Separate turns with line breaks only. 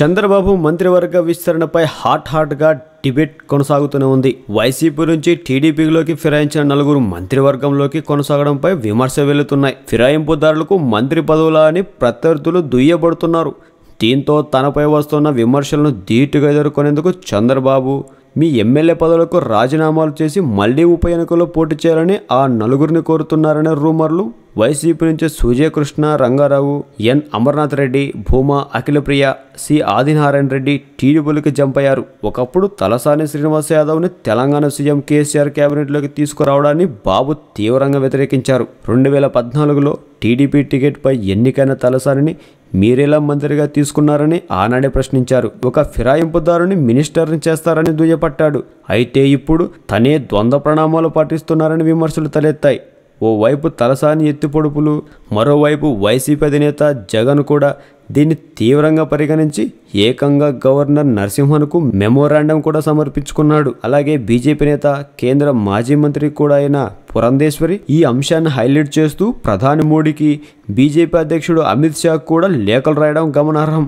చంద్రబాబు మంత్రివర్గ విస్తరణపై హాట్ హాట్గా డిబేట్ కొనసాగుతూనే ఉంది. వైసీపీ నుంచి టీడీపీలోకి ఫిరాయించిన నలుగురు మంత్రివర్గంలోకి కొనసాగడంపై విమర్శ వెళుతున్నాయి. ఫిరాయింపుదారులకు మంత్రి పదవులా అని ప్రత్యర్థులు దుయ్యబడుతున్నారు. దీంతో తనపై వస్తున్న విమర్శలను ధీటుగా ఎదుర్కొనేందుకు చంద్రబాబు మీ ఎమ్మెల్యే పదవులకు రాజీనామాలు చేసి మళ్ళీ ఉప ఎన్నికల్లో పోటీ చేయాలని ఆ నలుగురిని కోరుతున్నారనే రూమర్లు వైసీపీ నుంచి సూర్యకృష్ణ రంగారావు ఎన్. అమర్నాథ్ రెడ్డి భూమా అఖిలప్రియ సి. ఆదినారాయణ రెడ్డి టీడీపీలకు జంప్ అయ్యారు. ఒకప్పుడు తలసాని శ్రీనివాస్ యాదవ్ని తెలంగాణ సీఎం కేసీఆర్ కేబినెట్లోకి తీసుకురావడాన్ని బాబు తీవ్రంగా వ్యతిరేకించారు. రెండు వేల పద్నాలుగులో టీడీపీ టికెట్పై ఎన్నికైన తలసానిని మీరెలా మంత్రిగా తీసుకున్నారని ఆనాడే ప్రశ్నించారు. ఒక ఫిరాయింపుదారుని మినిస్టర్ని చేస్తారని దుయ్యపట్టాడు అయితే ఇప్పుడు తనే ద్వంద్వ ప్రణామాలు పాటిస్తున్నారని విమర్శలు తలెత్తాయి. ఓవైపు తలసాని ఎత్తిపొడుపులు మరోవైపు వైసీపీ అధినేత జగన్ కూడా దీన్ని తీవ్రంగా పరిగణించి ఏకంగా గవర్నర్ నరసింహన్కు మెమోరాండం కూడా సమర్పించుకున్నాడు. అలాగే బీజేపీ నేత కేంద్ర మాజీ మంత్రి కూడా అయిన పురంధేశ్వరి ఈ అంశాన్ని హైలైట్ చేస్తూ ప్రధాని మోడీకి బీజేపీ అధ్యక్షుడు అమిత్ షా కూడా లేఖలు రాయడం గమనార్హం.